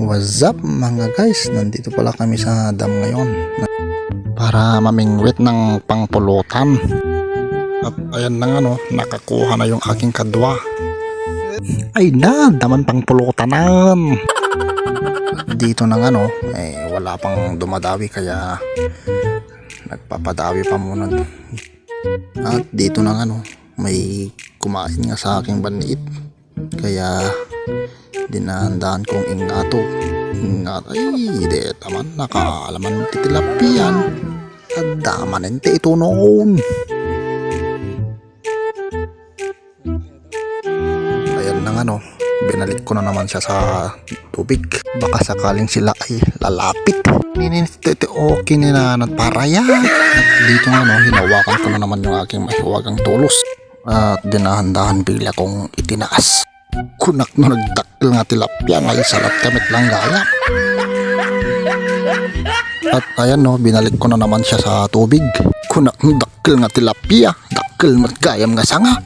What's up mga guys? Nandito pala kami sa dam ngayon para mamingwit ng pangpulutan. At ayan na nga no, nakakuha na yung aking kadwa. Ay na, daman pangpulutanan. Dito na nga no, eh, wala pang dumadawi kaya nagpapadawi pa muna. At dito na nga no, may kumain nga sa aking baniit. Kaya dinahandaan kong ingato. Ingat ay, di taman nakaalaman titilapian. At daman ente ito noon. Ayan na nga no, binalik ko na naman siya sa tubig. Baka sakaling sila ay lalapit. Nininitete okay ni nanat para yan. At dito nga no, hinawakan ko na naman yung aking mahiwagang tulos. At dinahandahan bigla kong itinaas. Kunak na nagdakil nga tilapia ngay salat kamit lang gaya. At ayan no, binalik ko na naman siya sa tubig. Kunak na dakil nga tilapia, dakil mat gayam nga sanga.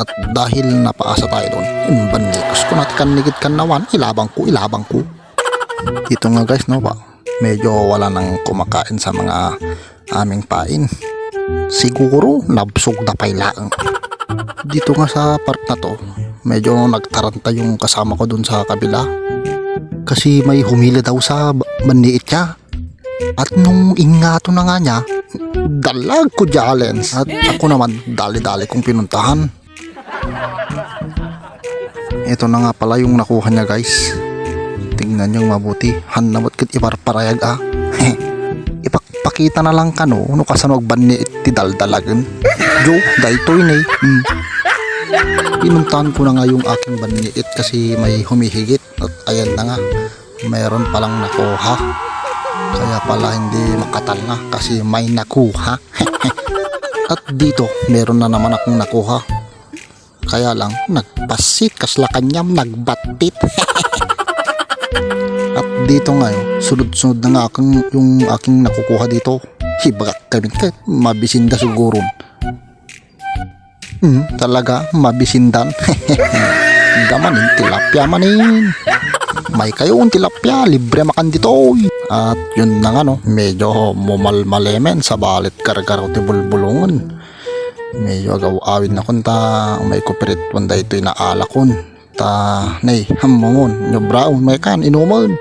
At dahil napaasa tayo doon, imban nikos ko natin kanigit kan ilabang ko, ilabang ko. Dito nga guys no ba, medyo wala nang kumakain sa mga aming pain. Siguro nabsog na pailaang. Dito nga sa part na to, medyo nagtaranta yung kasama ko dun sa kabila. Kasi may humili daw sa maniit niya. At nung ingato na nga niya, dalag ko challenge. At ako naman, dali-dali kong pinuntahan. Ito na nga pala yung nakuha niya guys. Tingnan niyo mabuti. Hanamot kit iparparayag ah. Ipakpakita na lang ka no. Ano kasanog bani iti daldalagan. Jo, na eh. Hmm. Pinuntahan ko na nga yung aking baniit kasi may humihigit. At ayan na nga. Mayroon palang nakuha. Kaya pala hindi makatanga kasi may nakuha. At dito, meron na naman akong nakuha. Kaya lang, nagpasit kasla kanyam nagbatit. At dito nga, sunod-sunod na nga akong, yung aking nakukuha dito. Hibagak kami mabisinda siguro. Hmm, talaga, mabisindan. Gamanin, tilapia manin. May kayo ang tilapia, libre makan dito. At yun na nga no, medyo mumalmalemen sa balit kargaraw ti bulbulungan. Medyo agawawin na kun ta may cooperate wanda ito inaalakon. Ta, nay, hammongon, nyo brown, may kan, inuman.